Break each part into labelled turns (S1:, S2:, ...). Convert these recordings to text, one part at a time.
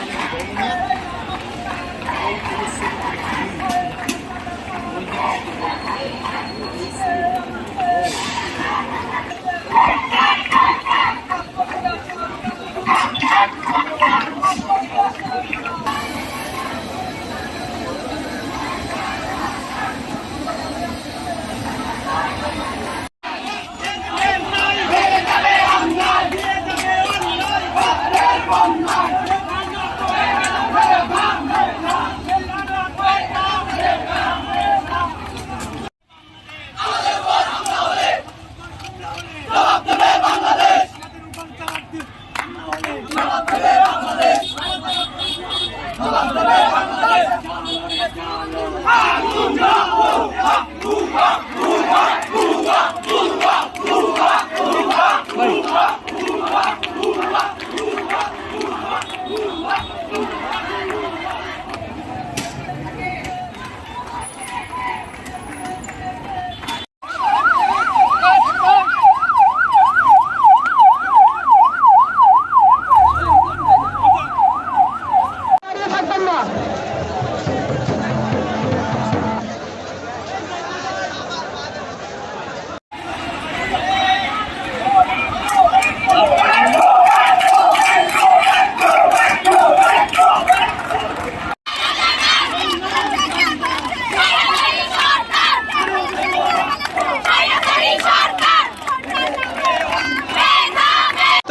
S1: Thank you.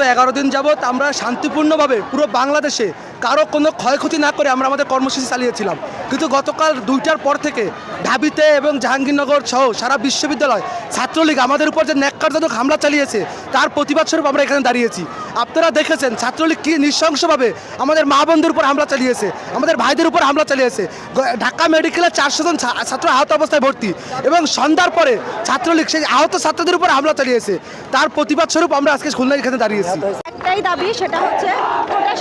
S1: এগারো দিন যাবৎ আমরা শান্তিপূর্ণভাবে পুরো বাংলাদেশে কারও কোনো ক্ষয়ক্ষতি না করে আমরা আমাদের কর্মসূচি চালিয়েছিলাম। কিন্তু গতকাল দুইটার পর থেকে ঢাবিতে এবং জাহাঙ্গীরনগর সহ সারা বিশ্ববিদ্যালয় ছাত্রলীগ আমাদের উপর যে ন্যাক্কারজনক হামলা চালিয়েছে, তার প্রতিবাদ স্বরূপ আমরা এখানে দাঁড়িয়েছি। আপনারা দেখেছেন ছাত্রলীগ কি নৃশংসভাবে আমাদের মা বন্ধুর উপর হামলা চালিয়েছে, আমাদের ভাইদের উপর হামলা চালিয়েছে। ঢাকা মেডিকেলে চারশো জন ছাত্র আহত অবস্থায় ভর্তি এবং সন্ধ্যার পরে ছাত্রলীগ সেই আহত ছাত্রদের উপর হামলা চালিয়েছে। তার প্রতিবাদ স্বরূপ আমরা আজকে খুলনা এখানে দাঁড়িয়েছি।
S2: একটাই দাবি, সেটা হচ্ছে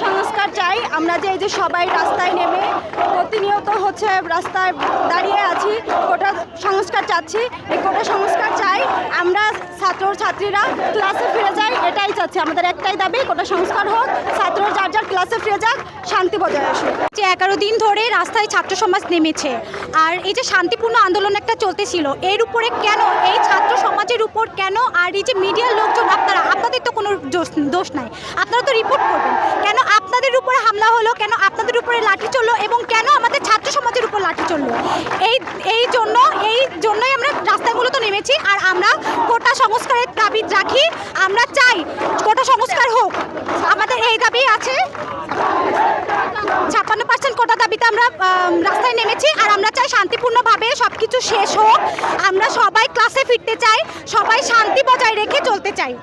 S2: সংস্কার চাই। আমরা যে এই যে সবাই রাস্তায় নেমে প্রতিনিয়ত হচ্ছে রাস্তায় দাঁড়িয়ে আছি, কোটা সংস্কার চাচ্ছি। এই কোটা সংস্কার চাই। আমরা ছাত্র ছাত্রীরা ক্লাসে ফিরে যাই, এটাই চাচ্ছি। আমাদের একটাই দাবি, কোটা সংস্কার হোক। ছাত্র যার যার ক্লাসে ফিরে যাক, শান্তি বজায় আসুক।
S3: যে এগারো দিন ধরে রাস্তায় ছাত্র সমাজ নেমেছে। আর এই যে শান্তিপূর্ণ আন্দোলন একটা চলতেছিল, এর উপরে কেন, এই ছাত্র সমাজের উপর কেন, আর এই যে মিডিয়ার লোকজন, আপনারা, আপনাদের তো কোনো দোষ নাই। আপনারা তো রিপোর্ট করবেন উপরে হামলা হলো, কেন আপনাদের উপরে লাঠি চলল এবং কেন আমাদের ছাত্র সমাজের উপর লাঠি চলল? এই এই জন্য, এই জন্যই আমরা রাস্তায় মূলত নেমেছি আর আমরা কোটা সংস্কারের দাবি রাখি। আমরা চাই কোটা সংস্কার হোক। আমাদের এই দাবি আছে। ছাপ্পান্ন পার্সেন্ট কোটা দাবিতে আমরা রাস্তায় নেমেছি আর আমরা চাই শান্তিপূর্ণভাবে সব কিছু শেষ হোক। আমরা সবাই ক্লাসে ফিরতে চাই, সবাই শান্তি বজায় রেখে চলতে চাই।